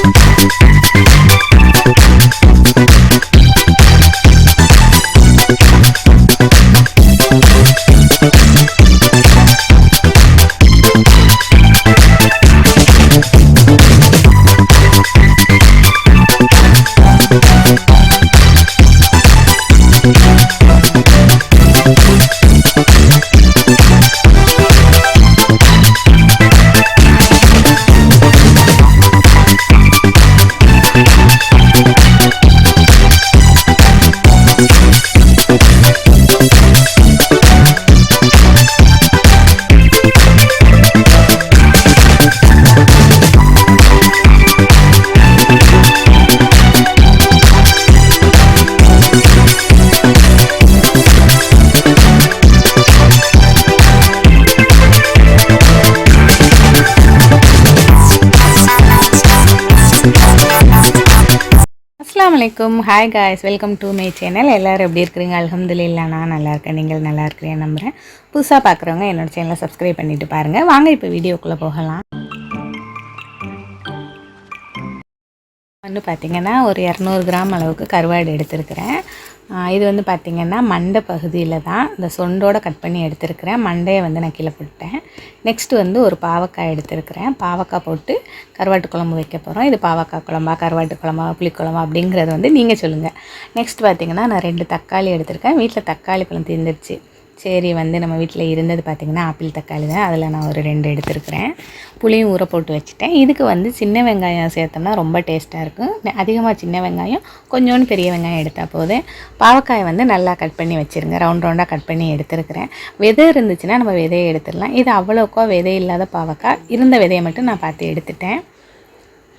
Thank அலைக்கும். Hi guys welcome to my channel எல்லோரும் எப்படி இருக்கிறீங்க? அல்ஹம்துலில்லா நான் நல்லா இருக்கேன். நீங்கள் நல்லா இருக்கிறேன் நம்புகிறேன் புதுசாக பார்க்குறவங்க என்னோட சேனலை சப்ஸ்கிரைப் பண்ணிவிட்டு பாருங்கள் வாங்க இப்போ வீடியோக்குள்ளே போகலாம். வந்து பார்த்திங்கன்னா ஒரு இரநூறு கிராம் அளவுக்கு கருவாடு எடுத்திருக்கிறேன். இது வந்து பார்த்திங்கன்னா மண்டை பகுதியில் தான். இந்த சொண்டோடு கட் பண்ணி எடுத்திருக்கிறேன். மண்டையை வந்து நான் கீழே போட்டேன் நெக்ஸ்ட்டு வந்து ஒரு பாவக்காய் எடுத்திருக்கிறேன். பாவக்காய் போட்டு கருவாட்டு குழம்பு வைக்க போகிறோம் இது பாவக்காய் குழம்பா கருவாட்டு குழம்பா புளிக்குழம்பா அப்படிங்கிறது வந்து நீங்கள் சொல்லுங்கள் நெக்ஸ்ட் பார்த்திங்கன்னா நான் ரெண்டு தக்காளி எடுத்திருக்கேன். வீட்டில் தக்காளி பழம் தீர்ந்துருச்சு சரி வந்து நம்ம வீட்டில் இருந்தது பார்த்திங்கன்னா ஆப்பிள் தக்காளி தான் அதில் நான் ஒரு ரெண்டு எடுத்திருக்கிறேன். புளியும் ஊற போட்டு வச்சுட்டேன். இதுக்கு வந்து சின்ன வெங்காயம் சேர்த்தோம்னா ரொம்ப டேஸ்ட்டாக இருக்கும். அதிகமாக சின்ன வெங்காயம் கொஞ்சோண்டு பெரிய வெங்காயம் எடுத்தால் போதும். பாவக்காயை வந்து நல்லா கட் பண்ணி வச்சுருங்க. ரவுண்ட் ரவுண்டாக கட் பண்ணி எடுத்துருக்கிறேன். விதை இருந்துச்சுன்னா நம்ம விதையை எடுத்துடலாம். இது அவ்வளோக்கா விதை இல்லாத பாவக்காய். இருந்த விதையை மட்டும் நான் பார்த்து எடுத்துட்டேன்.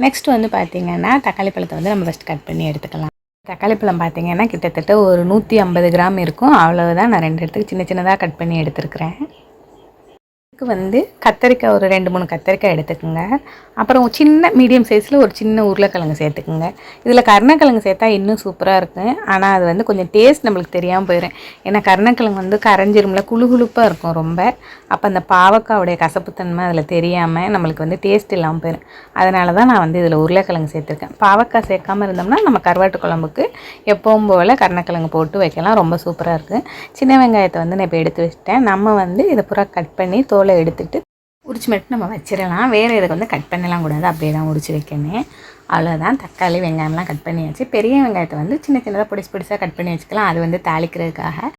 நெக்ஸ்ட் வந்து பார்த்திங்கன்னா தக்காளி பழத்தை வந்து நம்ம ஃபஸ்ட் கட் பண்ணி எடுத்துக்கலாம். தக்காளி பழம் பார்த்திங்கன்னா கிட்டத்தட்ட ஒரு நூற்றி ஐம்பது கிராம் இருக்கும். அவ்வளவுதான் நான் ரெண்டு இடத்துக்கு சின்ன சின்னதாக கட் பண்ணி எடுத்துருக்கிறேன். இதுக்கு வந்து கத்தரிக்காய் ஒரு ரெண்டு மூணு கத்தரிக்காய் எடுத்துக்கோங்க. அப்புறம் சின்ன மீடியம் சைஸில் ஒரு சின்ன உருளைக்கிழங்கு சேர்த்துக்குங்க. இதில் கருணக்கிழங்கு சேர்த்தா இன்னும் சூப்பராக இருக்கும் ஆனால் அது வந்து கொஞ்சம் டேஸ்ட் நம்மளுக்கு தெரியாமல் போயிடும் ஏன்னா கருணக்கிழங்கு வந்து கரைஞ்சிரும்ல குழு குழுப்பாக இருக்கும் ரொம்ப. அப்போ அந்த பாவக்காவுடைய கசப்புத்தன்மை அதில் தெரியாமல் நம்மளுக்கு வந்து டேஸ்ட் இல்லாமல் போயிடும் அதனால தான் நான் வந்து இதில் உருளைக்கிழங்கு சேர்த்துருக்கேன். பாவக்காய் சேர்க்காம இருந்தோம்னா நம்ம கருவாட்டு குழம்புக்கு எப்பவும் போல் கருணக்கிழங்கு போட்டு வைக்கலாம். ரொம்ப சூப்பராக இருக்கும் சின்ன வெங்காயத்தை வந்து நான் இப்போ எடுத்து வச்சிட்டேன். நம்ம வந்து இதை பூரா கட் பண்ணி தோல் எடுத்துட்டு உரிச்சு மட்டும் நம்ம வச்சிடலாம். வேறு இதுக்கு வந்து கட் பண்ணலாம் கூடாது. அப்படியே தான் உரிச்சு வைக்கணும். அவ்வளோதான் தக்காளி வெங்காயம்லாம் கட் பண்ணியாச்சு. பெரிய வெங்காயத்தை வந்து சின்ன சின்னதாக பொடிசு பொடிசாக கட் பண்ணி வச்சுக்கலாம். அது வந்து தாளிக்கிறதுக்காக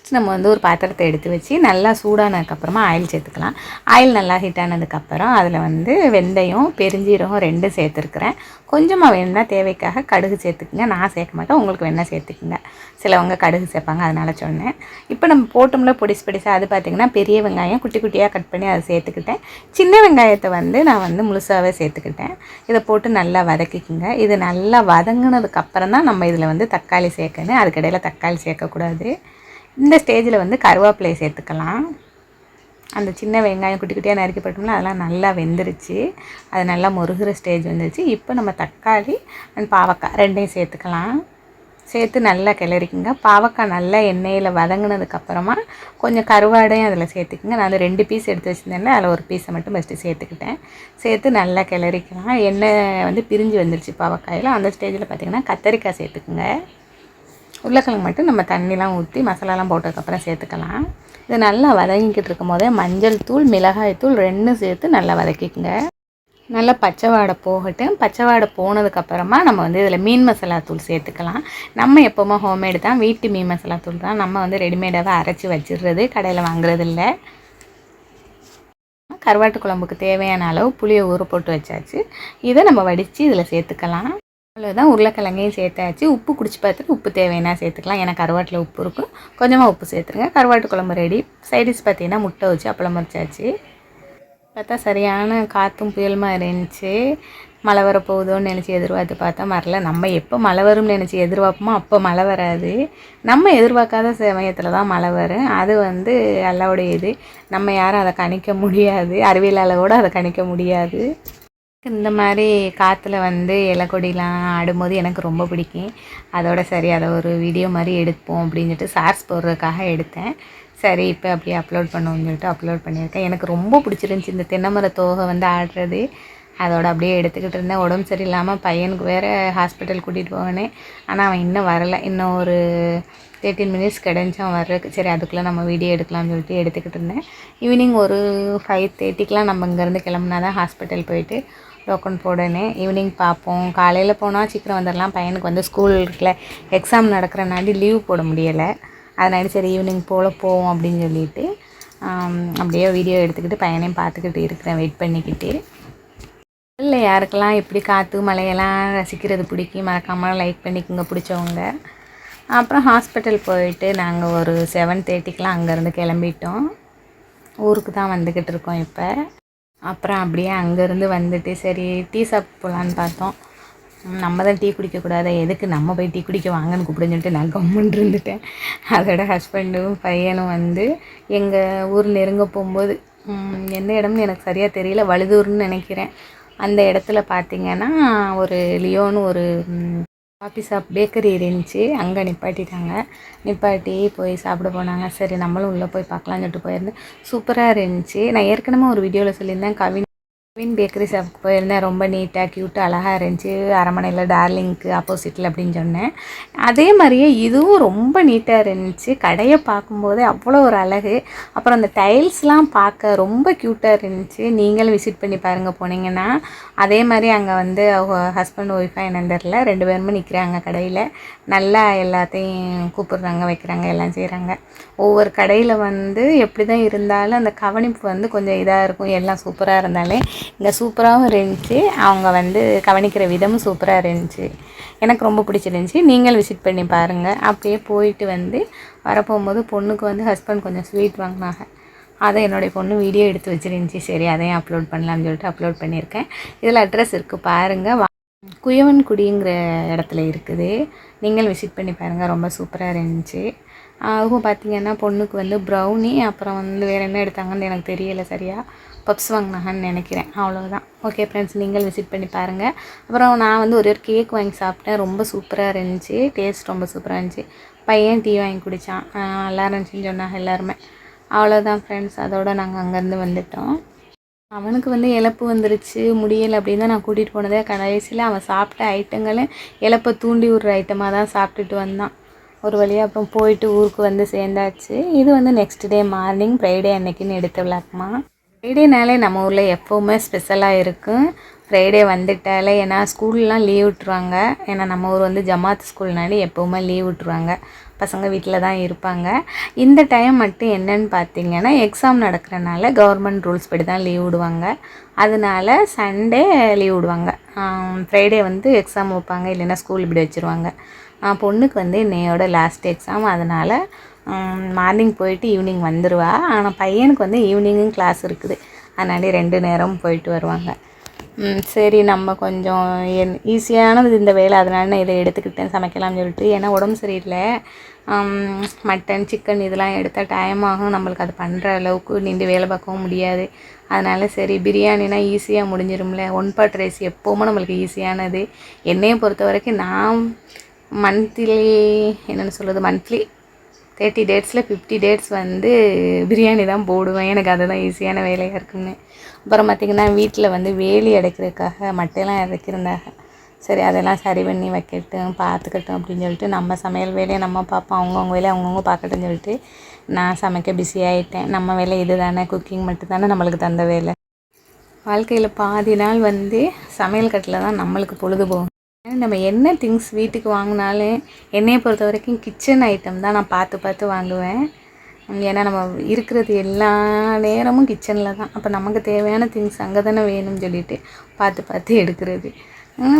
நெக்ஸ்ட் நம்ம வந்து ஒரு பாத்திரத்தை எடுத்து வச்சு நல்லா சூடானதுக்கப்புறமா ஆயில் சேர்த்துக்கலாம். ஆயில் நல்லா ஹீட் ஆனதுக்கப்புறம் அதில் வந்து வெந்தயம் பெருஞ்சீரகம் ரெண்டும் சேர்த்துருக்குறேன். கொஞ்சமாக வேணும்னா தேவைக்காக கடுகு சேர்த்துக்குங்க. நான் சேர்க்க மாட்டேன். உங்களுக்கு வேணால் சேர்த்துக்குங்க. சிலவங்க கடுகு சேர்ப்பாங்க. அதனால் சொன்னேன். இப்போ நம்ம போட்டோம்ல பொடிசு பொடிசாக அது பார்த்திங்கன்னா பெரிய வெங்காயம் குட்டி குட்டியாக கட் பண்ணி அதை சேர்த்துக்கிட்டேன். சின்ன வெங்காயத்தை வந்து நான் வந்து முழுசாகவே சேர்த்துக்கிட்டேன். இதை போட்டு நல்லா வதக்கிக்குங்க. இது நல்லா வதங்கினதுக்கப்புறம் தான் நம்ம இதில் வந்து தக்காளி சேர்க்கணும். அதுக்கிடையில் தக்காளி சேர்க்கக்கூடாது. இந்த ஸ்டேஜில் வந்து கருவேப்பிலையை சேர்த்துக்கலாம். அந்த சின்ன வெங்காயம் குட்டி குட்டியாக நறுக்கப்பட்டோம்னா அதெல்லாம் நல்லா வெந்துருச்சு. அது நல்லா முருகிற ஸ்டேஜ் வந்துருச்சு. இப்போ நம்ம தக்காளி அண்ட் பாவக்காய் ரெண்டையும் சேர்த்துக்கலாம். சேர்த்து நல்லா கிளறிக்குங்க. பாவக்காய் நல்லா எண்ணெயில் வதங்கினதுக்கப்புறமா கொஞ்சம் கருவாடையும் அதில் சேர்த்துக்குங்க. நான் அந்த ரெண்டு பீஸ் எடுத்து வச்சுருந்தேன்ல அதில் ஒரு பீஸை மட்டும் ஃபஸ்ட்டு சேர்த்துக்கிட்டேன். சேர்த்து நல்லா கிளறிக்கலாம். எண்ணெய் வந்து பிரிஞ்சு வந்துருச்சு பாவக்காயில். அந்த ஸ்டேஜில் பார்த்திங்கன்னா கத்தரிக்காய் சேர்த்துக்குங்க. உருளைக்கிழங்கு மட்டும் நம்ம தண்ணிலாம் ஊற்றி மசாலாலாம் போட்டதுக்கப்புறம் சேர்த்துக்கலாம். இது நல்லா வதங்கிக்கிட்டு இருக்கும் போதே மஞ்சள் தூள் மிளகாய் தூள் ரெண்டும் சேர்த்து நல்லா வதக்கிக்குங்க. நல்லா பச்சை வாடை போகட்டும். பச்சை வாடை போனதுக்கப்புறமா நம்ம வந்து இதில் மீன் மசாலா தூள் சேர்த்துக்கலாம். நம்ம எப்போவுமே ஹோம்மேடு தான் வீட்டு மீன் மசாலா தூள் தான். நம்ம வந்து ரெடிமேடாகவே அரைச்சி வச்சிடுறது கடையில் வாங்குறது இல்லை கருவாட்டு குழம்புக்கு தேவையான அளவு புளியை ஊற போட்டு வச்சாச்சு. இதை நம்ம வடித்து இதில் சேர்த்துக்கலாம். அவ்வளோதான் உருளைக்கிழங்கையும் சேர்த்தாச்சு. உப்பு குடிச்சு பார்த்துட்டு உப்பு தேவைன்னா சேர்த்துக்கலாம். ஏன்னா கருவாட்டில் உப்பு இருக்கும் கொஞ்சமாக உப்பு சேர்த்துருங்க. கருவாட்டு குழம்பு ரெடி சைடிஷ் பார்த்தீங்கன்னா முட்டை வச்சு அப்பளம் மறைச்சாச்சு பார்த்தா சரியான காற்றும் புயலுமா இருந்துச்சு. மழை வரப்போகுதோன்னு நினச்சி எதிர்பார்த்து பார்த்தா மரல நம்ம எப்போ மழை வரும்னு நினச்சி எதிர்பார்ப்போமோ அப்போ மழை வராது. நம்ம எதிர்பார்க்காத சமயத்தில் தான் மழை வரும். அது வந்து அல்லாவுடைய இது. நம்ம யாரும் அதை கணிக்க முடியாது. அறிவியலால் கூட அதை கணிக்க முடியாது. இந்த மாதிரி காற்றுல வந்து இலக்கொடிலாம் ஆடும்போது எனக்கு ரொம்ப பிடிக்கும். அதோட சரி அதை ஒரு வீடியோ மாதிரி எடுப்போம் அப்படின்னு சொல்லிட்டு சார்ஸ் போடுறதுக்காக எடுத்தேன். சரி இப்போ அப்படியே அப்லோட் பண்ணுவோம்னு சொல்லிட்டு அப்லோட் பண்ணியிருக்கேன். எனக்கு ரொம்ப பிடிச்சிருந்துச்சி இந்த தென்னைமர தோகை வந்து ஆடுறது. அதோட அப்படியே எடுத்துக்கிட்டு இருந்தேன். உடம்பு சரியில்லாமல் பையனுக்கு வேறு ஹாஸ்பிட்டல் கூட்டிகிட்டு போவேனே. ஆனால் அவன் இன்னும் வரலை. இன்னும் ஒரு தேர்ட்டின் மினிட்ஸ் கிடைஞ்சான் வர்றதுக்கு. சரி அதுக்குள்ளே நம்ம வீடியோ எடுக்கலாம்னு சொல்லிட்டு எடுத்துக்கிட்டு இருந்தேன். ஈவினிங் ஒரு ஃபைவ் தேர்ட்டிக்கெலாம் நம்ம இங்கேருந்து கிளம்புனா தான் ஹாஸ்பிட்டல் போயிட்டு டோக்கன் போடணும் ஈவினிங் பார்ப்போம் காலையில் போனால் சீக்கிரம் வந்துடலாம் பையனுக்கு வந்து ஸ்கூல் எக்ஸாம் நடக்கிறனாடி லீவ் போட முடியலை. அதனால சரி ஈவினிங் போல் போவோம் அப்படின்னு சொல்லிட்டு அப்படியே வீடியோ எடுத்துக்கிட்டு பையனையும் பார்த்துக்கிட்டு இருக்கிறேன். வெயிட் பண்ணிக்கிட்டு. இல்லை யாருக்கெல்லாம் எப்படி காற்று மலையெல்லாம் ரசிக்கிறது பிடிக்கும் மறக்காமல் லைக் பண்ணிக்கோங்க பிடிச்சவங்க. அப்புறம் ஹாஸ்பிட்டல் போயிட்டு நாங்கள் ஒரு செவன் தேர்ட்டிக்கெலாம் அங்கேருந்து கிளம்பிட்டோம். ஊருக்கு தான் வந்துக்கிட்டு இருக்கோம் இப்போ. அப்புறம் அப்படியே அங்கேருந்து வந்துட்டு சரி டீ சாப்பிட்டு போகலான்னு பார்த்தோம். நம்ம தான் டீ குடிக்கக்கூடாது எதுக்கு நம்ம போய் டீ குடிக்க வாங்கன்னு கூப்பிடுன்னு சொல்லிட்டு நான் கம்முன்னு இருந்துட்டேன். அதோட ஹஸ்பண்டும் பையனும் வந்து எங்கள் ஊர் நெருங்க போகும்போது எந்த இடம்னு எனக்கு சரியாக தெரியல வழுதூர்னு நினைக்கிறேன். அந்த இடத்துல பார்த்தீங்கன்னா ஒரு லியோன்னு ஒரு காஃபி ஷாப் பேக்கரி இருந்துச்சு. அங்கே நிப்பாட்டிட்டாங்க. நிப்பாட்டி போய் சாப்பிட போனாங்க. சரி நம்மளும் உள்ளே போய் பார்க்கலாம்னு சொல்லிட்டு போயிருந்தேன் சூப்பராக இருந்துச்சு. நான் ஏற்கனவே ஒரு வீடியோவில் சொல்லியிருந்தேன். கவின் கவின் பேக்கரி ஷாப்புக்கு போயிருந்தேன். ரொம்ப நீட்டாக க்யூட்டாக அழகாக இருந்துச்சு. அரமனையில் டார்லிங்க்கு ஆப்போசிட்டில் அப்படின்னு சொன்னேன். அதே மாதிரியே இதுவும் ரொம்ப நீட்டாக இருந்துச்சு. கடையை பார்க்கும்போதே அவ்வளோ ஒரு அழகு. அப்புறம் அந்த டைல்ஸ்லாம் பார்க்க ரொம்ப க்யூட்டாக இருந்துச்சு. நீங்களும் விசிட் பண்ணி பாருங்கள் போனீங்கன்னா. அதே மாதிரி அங்கே வந்து அவங்க ஹஸ்பண்ட் ஒய்ஃபாக என்னன்னு தெரில ரெண்டு பேருமே நிற்கிறாங்க கடையில். நல்லா எல்லாத்தையும் கூப்பிடுறாங்க வைக்கிறாங்க எல்லாம் செய்கிறாங்க ஒவ்வொரு கடையில் வந்து எப்படி தான் இருந்தாலும் அந்த கவனிப்பு வந்து கொஞ்சம் இதாக இருக்கும். எல்லாம் சூப்பராக இருந்தாலே இங்கே சூப்பராகவும் இருந்துச்சு. அவங்க வந்து கவனிக்கிற விதமும் சூப்பராக இருந்துச்சு. எனக்கு ரொம்ப பிடிச்சிருந்துச்சி நீங்கள் விசிட் பண்ணி பாருங்கள் அப்படியே போயிட்டு வந்து வரப்போகும்போது பொண்ணுக்கு வந்து ஹஸ்பண்ட் கொஞ்சம் ஸ்வீட் வாங்கினாங்க. அதை என்னுடைய பொண்ணு வீடியோ எடுத்து வச்சுருந்துச்சி. சரி அதையும் அப்லோட் பண்ணலாம்னு சொல்லிட்டு அப்லோட் பண்ணியிருக்கேன். இதில் அட்ரஸ் இருக்குது பாருங்கள் குயவன்குடிங்கிற இடத்துல இருக்குது. நீங்கள் விசிட் பண்ணி பாருங்கள் ரொம்ப சூப்பராக இருந்துச்சு. அதுவும் பார்த்தீங்கன்னா பொண்ணுக்கு வந்து ப்ரௌனி அப்புறம் வந்து வேறு என்ன எடுத்தாங்கன்னு எனக்கு தெரியலை சரியாக பப்ஸ் வாங்கினாங்கன்னு நினைக்கிறேன். அவ்வளோதான் ஓகே ஃப்ரெண்ட்ஸ் நீங்கள் விசிட் பண்ணி பாருங்கள் அப்புறம் நான் வந்து ஒரு ஒரு கேக் வாங்கி சாப்பிட்டேன். ரொம்ப சூப்பராக இருந்துச்சு. டேஸ்ட் ரொம்ப சூப்பராக இருந்துச்சு. பையன் டீ வாங்கி குடித்தான் நல்லா இருந்துச்சுன்னு சொன்னாங்க எல்லாருமே. அவ்வளோதான் ஃப்ரெண்ட்ஸ் அதோடு நாங்கள் அங்கேருந்து வந்துட்டோம். அவனுக்கு வந்து இழப்பு வந்துருச்சு. முடியலை அப்படின்னு தான் நான் கூட்டிகிட்டு போனதே கடைசியில் அவன் சாப்பிட்ட ஐட்டங்களும் இழப்பை தூண்டி விடுற ஐட்டமாக தான் சாப்பிட்டுட்டு வந்தான். ஒரு வழியாக அப்புறம் போயிட்டு ஊருக்கு வந்து சேர்ந்தாச்சு. இது வந்து நெக்ஸ்ட் டே மார்னிங் ஃப்ரைடே அன்னைக்குன்னு எடுத்த விளாக்குமா ஃப்ரைடேனாலே நம்ம ஊரில் எப்போவுமே ஸ்பெஷலாக இருக்கும் ஃப்ரைடே வந்துட்டாலே ஏன்னா ஸ்கூல்லாம் லீவ் விட்ருவாங்க ஏன்னா நம்ம ஊர் வந்து ஜமாத் ஸ்கூல்னாலே எப்போவுமே லீவ் விட்ருவாங்க பசங்க வீட்டில் தான் இருப்பாங்க. இந்த டைம் மட்டும் என்னன்னு பார்த்தீங்கன்னா எக்ஸாம் நடக்கிறனால கவர்மெண்ட் ரூல்ஸ் படி தான் லீவ் விடுவாங்க. அதனால சண்டே லீவ் விடுவாங்க. ஃப்ரைடே வந்து எக்ஸாம் வைப்பாங்க இல்லைன்னா ஸ்கூல் இப்படி வச்சுருவாங்க. பொண்ணுக்கு வந்து இன்னையோட லாஸ்ட் எக்ஸாம் அதனால் மார்னிங் போயிட்டு ஈவினிங் வந்துடுவா ஆனால் பையனுக்கு வந்து ஈவினிங்கும் கிளாஸ் இருக்குது. அதனால ரெண்டு நேரம் போயிட்டு வருவாங்க. சரி நம்ம கொஞ்சம் என் ஈஸியானது இந்த வேலை. அதனால நான் இதை எடுத்துக்கிட்டேன் சமைக்கலாம்னு சொல்லிட்டு. ஏன்னா உடம்பு சரியில்லை. மட்டன் சிக்கன் இதெல்லாம் எடுத்தால் டைம் ஆகும். நம்மளுக்கு அது பண்ணுற அளவுக்கு நின்று வேலை பார்க்கவும் முடியாது. அதனால் சரி பிரியாணினா ஈஸியாக முடிஞ்சிரும்ல. ஒன் பாட் ரைஸ் எப்போவுமே நம்மளுக்கு ஈஸியானது என்னையை பொறுத்த வரைக்கும் நான் மந்த்லி என்னென்னு சொல்கிறது மந்த்லி தேர்ட்டி டேட்ஸில் ஃபிஃப்டி டேட்ஸ் வந்து பிரியாணி தான் போடுவேன். எனக்கு அதுதான் ஈஸியான வேலையாக இருக்குன்னு அப்புறம் பார்த்திங்கன்னா வீட்டில் வந்து வேலி அடைக்கிறதுக்காக மட்டையெல்லாம் இறக்கிருந்தாங்க சரி அதெல்லாம் சரி பண்ணி வைக்கட்டும் பார்த்துக்கட்டும் அப்படின்னு சொல்லிட்டு நம்ம சமையல் வேலையை நம்ம பார்ப்போம் அவங்கவுங்க வேலையை அவங்கவுங்க பார்க்கட்டும்னு சொல்லிட்டு நான் சமைக்க பிஸி ஆகிட்டேன் நம்ம வேலை இது தானே குக்கிங் மட்டும் தானே நம்மளுக்கு தந்த வேலை. வாழ்க்கையில் பாதி நாள் வந்து சமையல் கட்டில் தான் நம்மளுக்கு பொழுது போகும் நம்ம என்ன திங்ஸ் வீட்டுக்கு வாங்கினாலும் என்னையை பொறுத்த வரைக்கும் கிச்சன் ஐட்டம் தான் நான் பார்த்து பார்த்து வாங்குவேன். ஏன்னா நம்ம இருக்கிறது எல்லா நேரமும் கிச்சனில் தான். அப்போ நமக்கு தேவையான திங்ஸ் அங்கே தானே வேணும்னு சொல்லிட்டு பார்த்து பார்த்து எடுக்கிறது.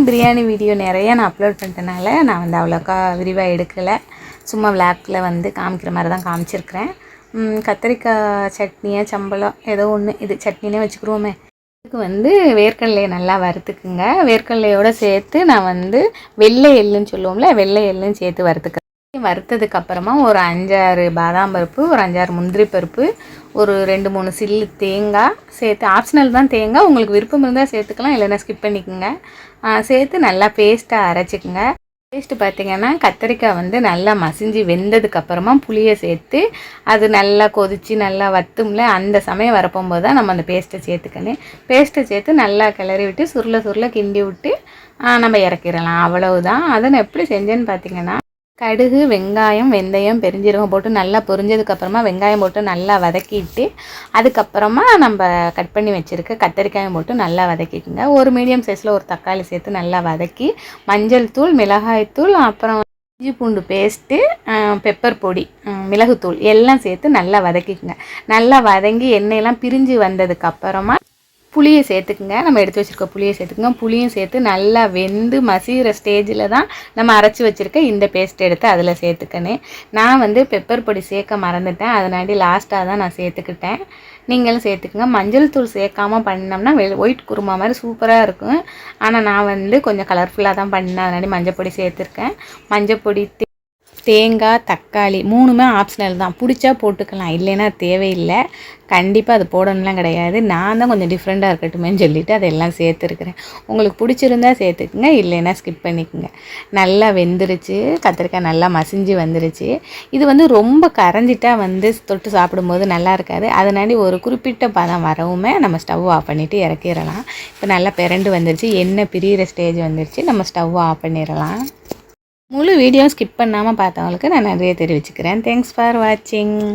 பிரியாணி வீடியோ நிறைய நான் அப்லோட் பண்ணிட்டனால நான் வந்து அவ்வளோக்கா விரிவாக எடுக்கலை. சும்மா விளாக்கில் வந்து காமிக்கிற மாதிரி தான் காமிச்சிருக்கிறேன். கத்திரிக்காய் சட்னியா சம்பளம் ஏதோ ஒன்று இது சட்னினே வச்சுக்கிருவோமே. இதுக்கு வந்து வேர்க்கடலையை நல்லா வறுத்துக்குங்க. வேர்க்கடலையோடு சேர்த்து நான் வந்து வெள்ளை எள்ளுன்னு சொல்லுவோம்ல வெள்ளை எள்ளுன்னு சேர்த்து வறுத்துக்கிறேன். வறுத்ததுக்கு அப்புறமா ஒரு அஞ்சாறு பாதாம் பருப்பு ஒரு அஞ்சாறு முந்திரி பருப்பு ஒரு ரெண்டு மூணு சில்லு தேங்காய் சேர்த்து ஆப்ஷனல் தான் தேங்காய். உங்களுக்கு விருப்பம் இருந்தால் சேர்த்துக்கலாம் இல்லைன்னா ஸ்கிப் பண்ணிக்கோங்க. சேர்த்து நல்லா பேஸ்ட்டாக அரைச்சிக்கோங்க. டேஸ்ட்டு பார்த்தீங்கன்னா கத்திரிக்காய் வந்து நல்லா மசிஞ்சு வெந்ததுக்கப்புறமா புளியை சேர்த்து அது நல்லா கொதித்து நல்லா வத்தும்ல அந்த சமயம் வரப்போகும்போது தான் நம்ம அந்த பேஸ்ட்டை சேர்த்துக்கணும். பேஸ்ட்டை சேர்த்து நல்லா கிளறி விட்டு சுருள சுருள கிண்டி விட்டு நம்ம இறக்கிடலாம். அவ்வளவுதான். அதை நான் எப்படி செஞ்சேன்னு பார்த்தீங்கன்னா கடுகு வெங்காயம் வெந்தயம் பெருஞ்சீரகம் போட்டு நல்லா பொரிஞ்சதுக்கப்புறமா வெங்காயம் போட்டு நல்லா வதக்கிட்டு அதுக்கப்புறமா நம்ம கட் பண்ணி வச்சுருக்க கத்தரிக்காயும் போட்டு நல்லா வதக்கிக்கோங்க. ஒரு மீடியம் சைஸில் ஒரு தக்காளி சேர்த்து நல்லா வதக்கி மஞ்சள் தூள் மிளகாய் தூள் அப்புறம் இஞ்சி பூண்டு பேஸ்ட்டு பெப்பர் பொடி மிளகுத்தூள் எல்லாம் சேர்த்து நல்லா வதக்கிக்கோங்க. நல்லா வதங்கி எண்ணெயெல்லாம் பிரிஞ்சு வந்ததுக்கப்புறமா புளியை சேர்த்துக்குங்க. நம்ம எடுத்து வச்சுருக்க புளியை சேர்த்துக்குங்க. புளியும் சேர்த்து நல்லா வெந்து மசிகிற ஸ்டேஜில் தான் நம்ம அரைச்சி வச்சுருக்க இந்த பேஸ்ட் எடுத்து அதில் சேர்த்துக்கணும் நான் வந்து பெப்பர் பொடி சேர்க்க மறந்துட்டேன். அதனாடி லாஸ்ட்டாக தான் நான் சேர்த்துக்கிட்டேன். நீங்களும் சேர்த்துக்குங்க. மஞ்சள் தூள் சேர்க்காம பண்ணோம்னா வெ ஒயிட் குருமா மாதிரி சூப்பராக இருக்கும். ஆனால் நான் வந்து கொஞ்சம் கலர்ஃபுல்லாக தான் பண்ணேன். அதனாடி மஞ்சள் பொடி சேர்த்துருக்கேன். மஞ்சள் பொடி தேங்காய் தக்காளி மூணுமே ஆப்ஷனல் தான். பிடிச்சா போட்டுக்கலாம். இல்லைன்னா தேவையில்லை. கண்டிப்பாக அது போடணும்லாம் கிடையாது. நான் தான் கொஞ்சம் டிஃப்ரெண்ட்டாக இருக்கட்டுமேன்னு சொல்லிவிட்டு அதெல்லாம் சேர்த்துருக்குறேன். உங்களுக்கு பிடிச்சிருந்தா சேர்த்துக்குங்க. இல்லைன்னா ஸ்கிப் பண்ணிக்கோங்க. நல்லா வெந்துருச்சு. கத்திரிக்காய் நல்லா மசிஞ்சு வந்துருச்சு. இது வந்து ரொம்ப கரைஞ்சிட்டா வந்து தொட்டு சாப்பிடும்போது நல்லா இருக்காது. அதனாடி ஒரு குறிப்பிட்ட பதம் வரவுமே நம்ம ஸ்டவ் ஆஃப் பண்ணிவிட்டு இறக்கிடலாம். இப்போ நல்லா பிறண்டு வந்துருச்சு. எண்ணெய் பிரியிற ஸ்டேஜ் வந்துருச்சு. நம்ம ஸ்டவ் ஆஃப் பண்ணிடலாம். முழு வீடியோ ஸ்கிப் பண்ணாமல் பார்த்தவங்களுக்கு நான் நிறைய தெரிவிச்சுக்கிறேன். தேங்க்ஸ் ஃபார் வாட்சிங்